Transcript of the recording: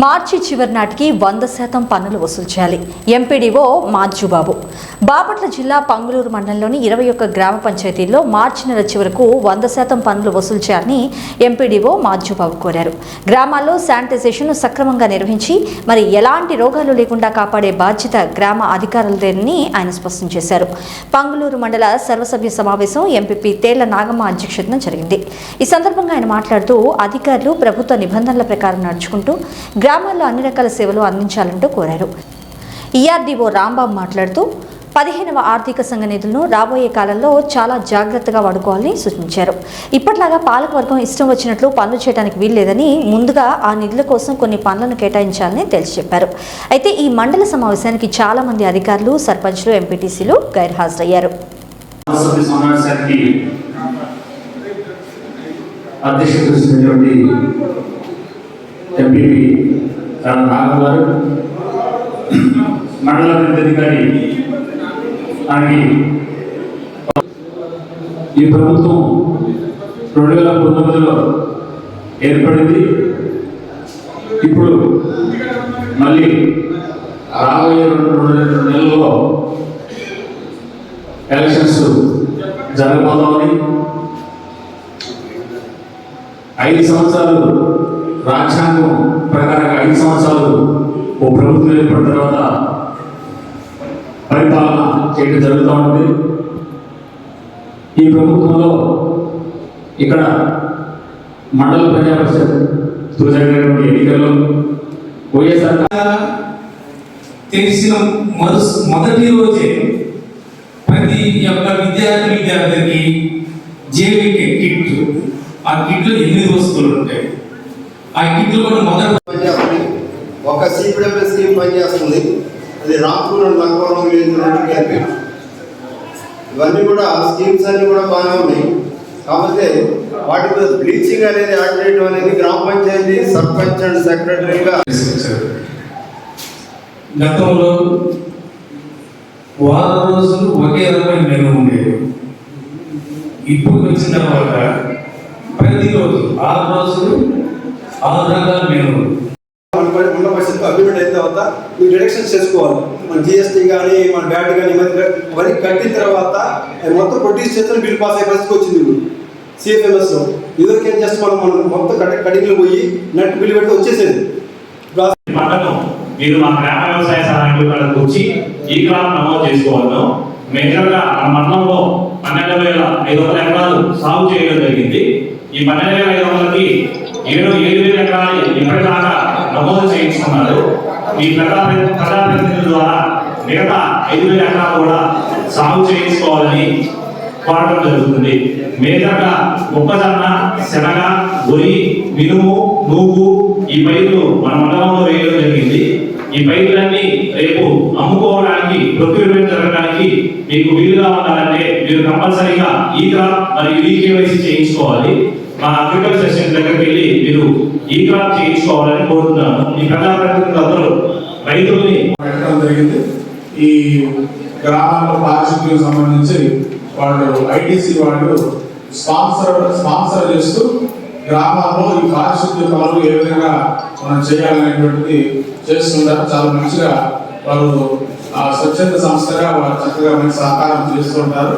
మార్చి చివరి నాటికి వంద శాతం పన్నులు వసూలు చేయాలి. ఎంపీడీఓ మాజుబాబు. బాపట్ల జిల్లా పంగులూరు మండలంలోని ఇరవై ఒక్క గ్రామ పంచాయతీల్లో మార్చి నెల చివరకు వంద శాతం పన్నులు వసూలు చేయాలని ఎంపీడీఓ మాజుబాబు కోరారు. గ్రామాల్లో శానిటైజేషన్ సక్రమంగా నిర్వహించి మరి ఎలాంటి రోగాలు లేకుండా కాపాడే బాధ్యత గ్రామ అధికారులదేనని ఆయన స్పష్టం చేశారు. పంగులూరు మండల సర్వసభ్య సమావేశం ఎంపీపీ తేళ్ళ నాగమ్మ అధ్యక్షతన జరిగింది. ఈ సందర్భంగా ఆయన మాట్లాడుతూ అధికారులు ప్రభుత్వ నిబంధనల ప్రకారం నడుచుకుంటూ గ్రామాల్లో అన్ని రకాల సేవలు అందించాలంటూ కోరారు. ఈఆర్డీఓ రాంబాబు మాట్లాడుతూ పదిహేనవ ఆర్థిక సంఘ నిధులను రాబోయే కాలంలో చాలా జాగ్రత్తగా వాడుకోవాలని సూచించారు. ఇప్పట్లాగా పాలకవర్గం ఇష్టం వచ్చినట్లు పనులు చేయడానికి వీల్లేదని ముందుగా ఆ నిధుల కోసం కొన్ని పనులను కేటాయించాలని తెలిసి చెప్పారు. అయితే ఈ మండల సమావేశానికి చాలా మంది అధికారులు సర్పంచ్లు ఎంపీటీసీలు గైర్హాజరయ్యారు. అధ్యక్షత ఎంపీపీ నాగం గారు మండల అధికారి ఆయనకి ఈ ప్రభుత్వం రెండు వేల పంతొమ్మిదిలో ఏర్పడింది. ఇప్పుడు మళ్ళీ రాబోయే రెండు రెండు నెలల్లో ఎలక్షన్స్ జరగబోతామని ఐదు సంవత్సరాలు రాజ్యాంగం ప్రకారంగా ఐదు సంవత్సరాలు ఓ ప్రభుత్వం ఏర్పడిన తర్వాత పరిపాలన చేయడం జరుగుతూ ఉంది. ఈ ప్రభుత్వంలో ఇక్కడ మండల ప్రజా పరిషత్ జరిగినటువంటి ఎన్నికల్లో వైఎస్ఆర్ తెలిసిన మొద మొదటి రోజే ప్రతి యొక్క విద్యార్థి విద్యార్థికి జేవికే కిట్ ఆ కిట్లో ఎనిమిది వస్తువులు ఉంటాయి? ఆ కిట్లు కూడా మొదటి ఒక సిపిడబ్ల్యూ స్కీమ్ పనిచేస్తుంది. అది రాంపూర్ అండ్ లక్నవరం విలేజ్ ఇవన్నీ కూడా స్కీమ్స్ అన్ని కూడా బాగానే ఉన్నాయి. కాకపోతే వాటి మీద బ్లీచింగ్ అనేది యాడ్ చేయడం అనేది గ్రామ పంచాయతీ సర్పంచ్ అండ్ సెక్రటరీగా గతంలో వారం రోజులు ఒకే రకమైన మెను ఉండేది. ఇప్పుడు వచ్చిన తర్వాత ప్రతిరోజు ఆరు రోజులు మెను మన పరి- ఉన్న పరిస్థితి అభివృద్ధి అయిన తర్వాత ఈ డిడక్షన్స్ చేసుకోవాలి. మన జిఎస్టీ కానీ మన బ్యాట్ కానీ ఇవన్నీ కట్టిన తర్వాత మొత్తం ప్రొడ్యూస్ చేస్తే బిల్ పాస్ అయ్యే పరిస్థితి వచ్చింది ఇప్పుడు. సిఎఫ్ఎంఎస్ ఇదివరకు జస్ట్ మనం? మనం మొత్తం కట్ కటింగ్లు పోయి నెట్ బిల్ పెడితే వచ్చేసేది. ఆ మీరు మా గ్రామ వ్యవసాయ కేంద్రాలకు వచ్చి ఈ క్రాప్ నమోదు చేసుకోవాలి మేజర్గా మన మండలంలో పన్నెండు వేల ఐదు వందల ఎకరాలు సాగు చేయడం జరిగింది. ఈ పన్నెండు వేల ఐదు వందలకి ఏడు ఏడు వేల ఎకరాలు ఇప్పటిదాకా నమోదు చేయించుకున్నారు ఈ ప్రజా ప్రజాప్రతినిధుల ద్వారా మిగతా ఐదు వేల ఎకరాలు కూడా సాగు చేయించుకోవాలని కోరడం జరుగుతుంది. మేజర్గా మొక్కజొన్న శనగ వరి మినుము నూగు ఈ పైర్లు మన మండలంలో వేయడం జరిగింది. ఈ పైర్లన్నీ రేపు అమ్ముకోవడానికి ప్రొక్యూర్మెంట్ జరగడానికి మీకు వీలుగా ఉండాలంటే మీరు కంపల్సరీగా ఈ క్రాప్ మరియు ఈ కేవైసీ చేయించుకోవాలి. మా అగ్రికల్చర్ సెక్షన్ దగ్గరికి వెళ్ళి మీరు ఈ క్రాప్ చేయించుకోవాలని కోరుతున్నాను. ఈ ప్రజాప్రతినిధులందరూ రైతుల్ని పెట్టడం జరిగింది. ఈ గ్రామాల్లో పారిశుద్ధ్యం సంబంధించి వాళ్ళు ఐటీసీ వాళ్ళు స్పాన్సర్ స్పాన్సర్ చేస్తూ గ్రామాల్లో ఈ పారిశుద్ధ్య పనులు ఏ విధంగా మనం చేయాలనేటువంటిది చేస్తుంటారు. చాలా మంచిగా వారు ఆ స్వచ్ఛంద సంస్థగా వారు చక్కగా మనకి సహకారం చేస్తుంటారు